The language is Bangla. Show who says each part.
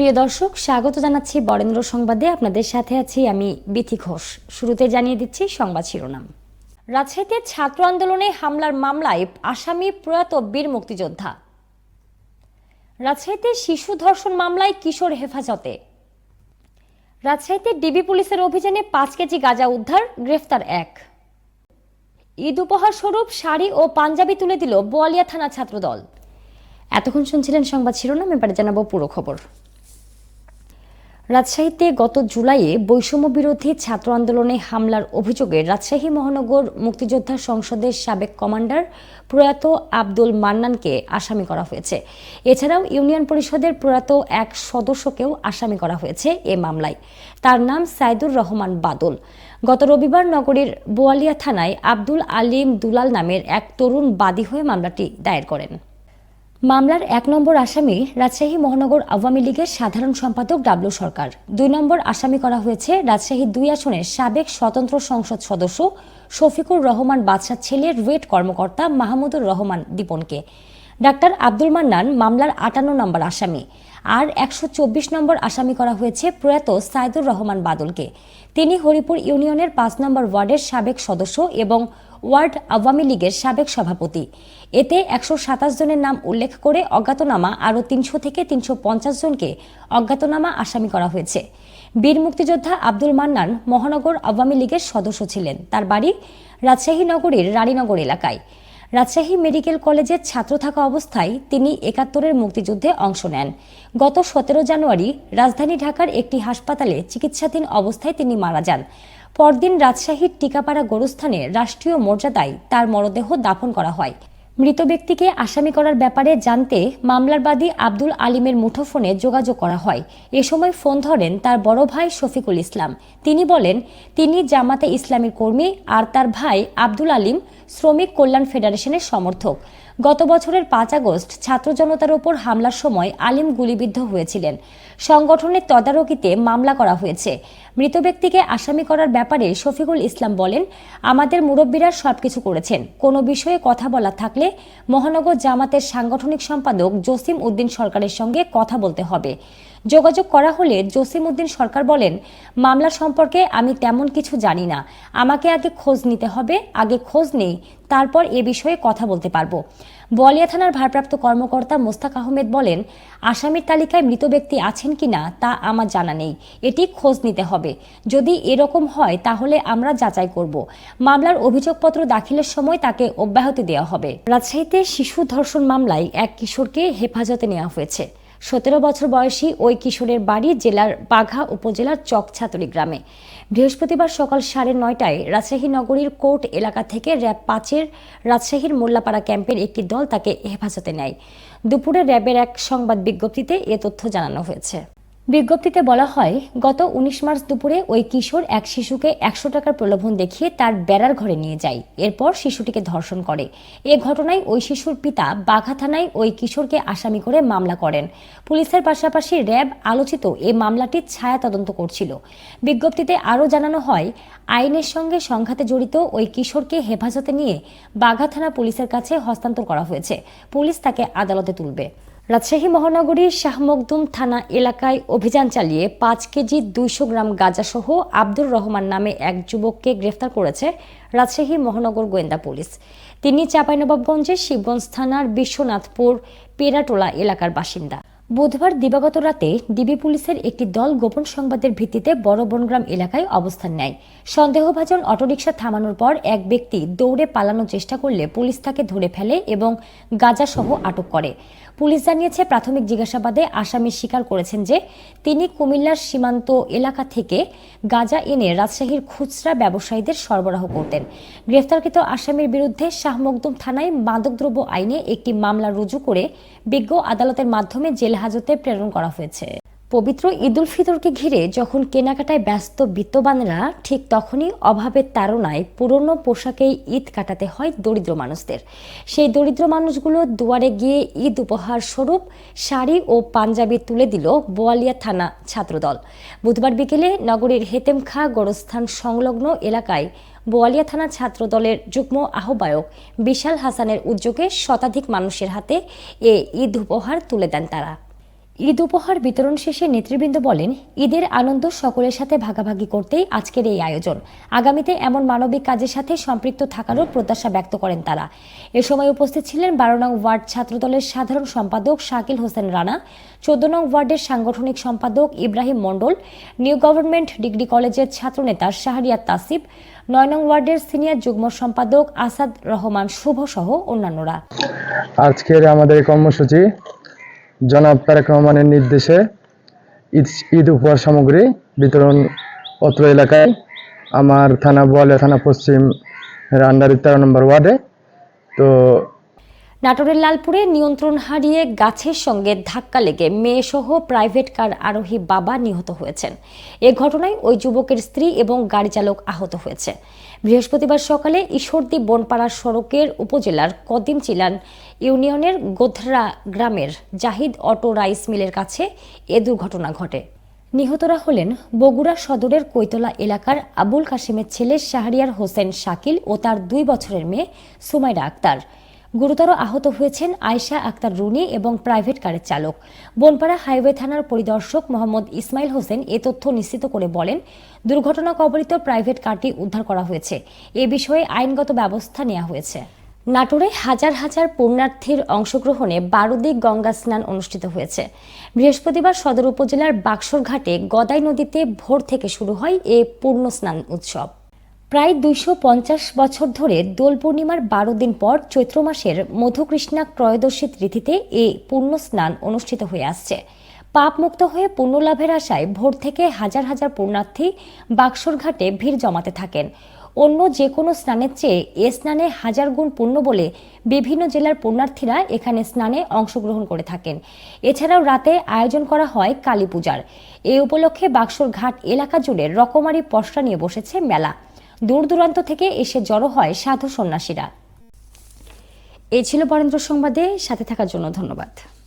Speaker 1: প্রিয় দর্শক, স্বাগত জানাচ্ছি বরেন্দ্র সংবাদে। আপনাদের সাথে আছি আমি বিথি ঘোষ। শুরুতে জানিয়ে দিচ্ছি সংবাদ শিরোনাম। রাজশাহীতে ছাত্র আন্দোলনে হামলার মামলায় আসামি প্রয়াত বীর মুক্তিযোদ্ধা। রাজশাহীতে শিশু ধর্ষণ মামলায় কিশোর হেফাজতে। রাজশাহীতে ডিবি পুলিশের অভিযানে পাঁচ কেজি গাঁজা উদ্ধার, গ্রেফতার এক। ঈদ উপহার স্বরূপ শাড়ি ও পাঞ্জাবি তুলে দিল বোয়ালিয়া থানা ছাত্রদল। এতক্ষণ শুনছিলেন সংবাদ শিরোনাম, এবারে জানাব পুরো খবর। রাজশাহীতে গত জুলাইয়ে বৈষম্য বিরোধী ছাত্র আন্দোলনে হামলার অভিযোগে রাজশাহী মহানগর মুক্তিযোদ্ধা সংসদের সাবেক কমান্ডার প্রয়াত আব্দুল মান্নানকে আসামি করা হয়েছে। এছাড়াও ইউনিয়ন পরিষদের প্রয়াত এক সদস্যকেও আসামি করা হয়েছে এ মামলায়। তার নাম সাইদুর রহমান বাদল। গত রবিবার নগরীর বোয়ালিয়া থানায় আব্দুল আলিম দুলাল নামের এক তরুণ বাদী হয়ে মামলাটি দায়ের করেন। মামলার এক নম্বর আসামি রাজশাহী মহানগর আওয়ামী লীগের সাধারণ সম্পাদক ডাবলু সরকার। দুই নম্বর আসামি করা হয়েছে রাজশাহী দুই আসনের সাবেক স্বতন্ত্র সংসদ সদস্য শফিকুর রহমান বাদশার ছেলের রুয়েট কর্মকর্তা মাহমুদুর রহমান দীপনকে। ডাক্তার আব্দুল মান্নান মামলার আটান্ন নম্বর আসামি। আর একশো চব্বিশ নম্বর আসামি করা হয়েছে প্রয়াত সাইদুর রহমান বাদলকে। তিনি হরিপুর ইউনিয়নের পাঁচ নম্বর ওয়ার্ডের সাবেক সদস্য এবং ওয়ার্ড আওয়ামী লীগের সাবেক সভাপতি। এতে একশো সাতাশ জনের নাম উল্লেখ করে অজ্ঞাতনামা আরও তিনশো থেকে তিনশো পঞ্চাশ জনকে অজ্ঞাতনামা আসামি করা হয়েছে। বীর মুক্তিযোদ্ধা আব্দুল মান্নান মহানগর আওয়ামী লীগের সদস্য ছিলেন। তার বাড়ি রাজশাহী নগরীর রানীনগর এলাকায়। রাজশাহী মেডিকেল কলেজের ছাত্র থাকা অবস্থায় তিনি একাত্তরের মুক্তিযুদ্ধে অংশ নেন। গত সতেরো জানুয়ারি রাজধানী ঢাকার একটি হাসপাতালে চিকিৎসাধীন অবস্থায় তিনি মারা যান। পরদিন রাজশাহীর টিকাপাড়া গোরস্থানে রাষ্ট্রীয় মর্যাদায় তার মরদেহ দাফন করা হয়। মৃত ব্যক্তিকে আসামি করার ব্যাপারে জানতে মামলার বাদী আব্দুল আলিমের মুঠোফোনে যোগাযোগ করা হয়। এ সময় ফোন ধরেন তার বড় ভাই শফিকুল ইসলাম। তিনি বলেন, তিনি জামাতে ইসলামী কর্মী আর তার ভাই আব্দুল আলিম শ্রমিক কল্যাণ ফেডারেশনের সমর্থক। গত বছরের পাঁচ আগস্ট ছাত্র জনতার ওপর হামলার সময় আলিম গুলিবিদ্ধ হয়েছিলেন। সংগঠনের তদারকিতে মামলা করা হয়েছে। মৃত ব্যক্তিকে আসামি করার ব্যাপারে শফিকুল ইসলাম বলেন, আমাদের মুরব্বীরা সবকিছু করেছেন। কোনো বিষয়ে কথা বলা থাকলে মহানগর জামাতের সাংগঠনিক সম্পাদক জসিম উদ্দিন সরকারের সঙ্গে কথা বলতে হবে। যোগাযোগ করা হলে জসিম উদ্দিন সরকার বলেন, মামলা সম্পর্কে আমি তেমন কিছু জানি না। আমাকে আগে খোঁজ নিতে হবে, আগে খোঁজ নেই, তারপর এ বিষয়ে কথা বলতে পারব। বলিয়া থানার ভারপ্রাপ্ত কর্মকর্তা মোস্তাক আহমেদ বলেন, আসামির তালিকায় মৃত ব্যক্তি আছেন কিনা তা আমার জানা নেই। এটি খোঁজ নিতে হবে। যদি এরকম হয়, তাহলে আমরা যাচাই করব। মামলার অভিযোগপত্র দাখিলের সময় তাকে অব্যাহতি দেওয়া হবে। রাজশাহীতে শিশু ধর্ষণ মামলায় এক কিশোরকে হেফাজতে নেওয়া হয়েছে। সতেরো বছর বয়সী ওই কিশোরের বাড়ি জেলার বাঘা উপজেলার চকছাতরি গ্রামে। বৃহস্পতিবার সকাল সাড়ে নয়টায় রাজশাহী নগরীর কোর্ট এলাকা থেকে র্যাব পাঁচের রাজশাহীর মোল্লাপাড়া ক্যাম্পের একটি দল তাকে হেফাজতে নেয়। দুপুরে র্যাবের এক সংবাদ বিজ্ঞপ্তিতে এ তথ্য জানানো হয়েছে। বিজ্ঞপ্তিতে বলা হয়, গত উনিশ মার্চ দুপুরে ওই কিশোর এক শিশুকে একশো টাকার প্রলোভন দেখিয়ে তার বেড়ার ঘরে নিয়ে যায়। এরপর শিশুটিকে ধর্ষণ করে। এ ঘটনায় ওই শিশুর পিতা বাঘা থানায় ওই কিশোরকে আসামি করে মামলা করেন। পুলিশের পাশাপাশি র্যাব আলোচিত এ মামলাটির ছায়া তদন্ত করছিল। বিজ্ঞপ্তিতে আরও জানানো হয়, আইনের সঙ্গে সংঘাতে জড়িত ওই কিশোরকে হেফাজতে নিয়ে বাঘা থানা পুলিশের কাছে হস্তান্তর করা হয়েছে। পুলিশ তাকে আদালতে তুলবে। রাজশাহী মহানগরীর শাহমকদুম থানা এলাকায় অভিযান চালিয়ে পাঁচ কেজি দুইশো গ্রাম গাঁজাসহ আব্দুর রহমান নামে এক যুবককে গ্রেফতার করেছে রাজশাহী মহানগর গোয়েন্দা পুলিশ। তিনি চাঁপাইনবাবগঞ্জের শিবগঞ্জ থানার বিশ্বনাথপুর পেরাটোলা এলাকার বাসিন্দা। বুধবার দিবাগত রাতে ডিবি পুলিশের একটি দল গোপন সংবাদের ভিত্তিতে বড় বনগ্রাম এলাকায় অবস্থান নেয়। সন্দেহভাজন অটোরিকশা থামানোর পর এক ব্যক্তি দৌড়ে পালানোর চেষ্টা করলে পুলিশ তাকে ধরে ফেলে এবং গাঁজাসহ আটক করে। পুলিশ জানিয়েছে, প্রাথমিক জিজ্ঞাসাবাদে আসামি স্বীকার করেছেন যে, তিনি কুমিল্লার সীমান্ত এলাকা থেকে গাজা এনে রাজশাহীর খুচরা ব্যবসায়ীদের সরবরাহ করতেন। গ্রেফতারকৃত আসামির বিরুদ্ধে শাহ মকদুম থানায় মাদকদ্রব্য আইনে একটি মামলা রুজু করে বিজ্ঞ আদালতের মাধ্যমে জেলহাজতে প্রেরণ করা হয়েছে। পবিত্র ঈদুল ফিতরকে ঘিরে যখন কেনাকাটায় ব্যস্ত বিত্তবানরা, ঠিক তখনই অভাবের তাড়নায় পুরনো পোশাকেই ঈদ কাটাতে হয় দরিদ্র মানুষদের। সেই দরিদ্র মানুষগুলো দুয়ারে গিয়ে ঈদ উপহার স্বরূপ শাড়ি ও পাঞ্জাবি তুলে দিল বোয়ালিয়া থানা ছাত্রদল। বুধবার বিকেলে নগরীর হেতেমখা গোরস্থান সংলগ্ন এলাকায় বোয়ালিয়া থানা ছাত্রদলের যুগ্ম আহ্বায়ক বিশাল হাসানের উদ্যোগে শতাধিক মানুষের হাতে এ ঈদ উপহার তুলে দেন তারা। ঈদ উপহার বিতরণ শেষে নেতৃবৃন্দ বলেন, ঈদের আনন্দ সকলের সাথে ভাগাভাগি করতেই আজকের এই আয়োজন। আগামীতে এমন মানবিক কাজের সাথে সম্পৃক্ত থাকারও প্রত্যাশা ব্যক্ত করেন তারা। এ সময় উপস্থিত ছিলেন বারো নং ওয়ার্ড ছাত্রদলের সাধারণ সম্পাদক শাকিল হোসেন রানা, চোদ্দ নং ওয়ার্ডের সাংগঠনিক সম্পাদক Ibrahim Mondal, new government degree কলেজের ছাত্রনেতা শাহরিয়া তাসিব, নয় নং ওয়ার্ডের সিনিয়র যুগ্ম সম্পাদক আসাদ রহমান শুভ সহ অন্যান্যরা।
Speaker 2: আজকের আমাদের কর্মসূচি জনাব তারেক রহমানের নির্দেশে ঈদ ঈদ উপহার সামগ্রী বিতরণ অত্র এলাকায় আমার থানা বোয়ালিয়া থানা পশ্চিম আন্ডার তেরো নম্বর ওয়ার্ডে। তো
Speaker 1: নাটোরের লালপুরে নিয়ন্ত্রণ হারিয়ে গাছের সঙ্গে ধাক্কা লেগে মেয়েসহ প্রাইভেট কার আরোহী বাবা নিহত হয়েছেন। এ ঘটনায় ওই যুবকের স্ত্রী এবং গাড়ি চালক আহত হয়েছে। বৃহস্পতিবার সকালে ঈশ্বরদী বনপাড়া সড়কের উপজেলার কদিম চিলান ইউনিয়নের গোধরা গ্রামের জাহিদ অটো রাইস মিলের কাছে এ দুর্ঘটনা ঘটে। নিহতরা হলেন বগুড়া সদরের কৈতলা এলাকার আবুল কাশিমের ছেলে শাহরিয়ার হোসেন শাকিল ও তার দুই বছরের মেয়ে সুমাইরা আক্তার। গুরুতর আহত হয়েছেন আয়শা আক্তার রুনি এবং প্রাইভেট কারের চালক। বনপাড়া হাইওয়ে থানার পরিদর্শক মোহাম্মদ ইসমাইল হোসেন এ তথ্য নিশ্চিত করে বলেন, দুর্ঘটনা কবলিত প্রাইভেট কারটি উদ্ধার করা হয়েছে। এ বিষয়ে আইনগত ব্যবস্থা নেওয়া হয়েছে। নাটোরে হাজার হাজার পুণ্যার্থীর অংশগ্রহণে বারুদিক গঙ্গা স্নান অনুষ্ঠিত হয়েছে। বৃহস্পতিবার সদর উপজেলার বাক্সর ঘাটে গদাই নদীতে ভোর থেকে শুরু হয় এ পূর্ণ স্নান উৎসব। প্রায় দুইশো পঞ্চাশ বছর ধরে দোল পূর্ণিমার বারো দিন পর চৈত্র মাসের মধুকৃষ্ণা ত্রয়োদশী তিথিতে এই পূর্ণ স্নান অনুষ্ঠিত হয়ে আসছে। পাপ মুক্ত হয়ে পুণ্য লাভের আশায় ভোর থেকে হাজার হাজার পুণ্যার্থী বাক্সর ঘাটে ভিড় জমাতে থাকেন। অন্য যে কোনো স্নানের চেয়ে এ স্নানে হাজার গুণ পুণ্য বলে বিভিন্ন জেলার পুণ্যার্থীরা এখানে স্নানে অংশগ্রহণ করে থাকেন। এছাড়াও রাতে আয়োজন করা হয় কালী পূজার। এই উপলক্ষে বাক্সর ঘাট এলাকা জুড়ে রকমারি পশরা নিয়ে বসেছে মেলা। দূর দূরান্ত থেকে এসে জড়ো হয় সাধু সন্ন্যাসীরা। এ ছিল বরেন্দ্র সংবাদে, সাথে থাকার জন্য ধন্যবাদ।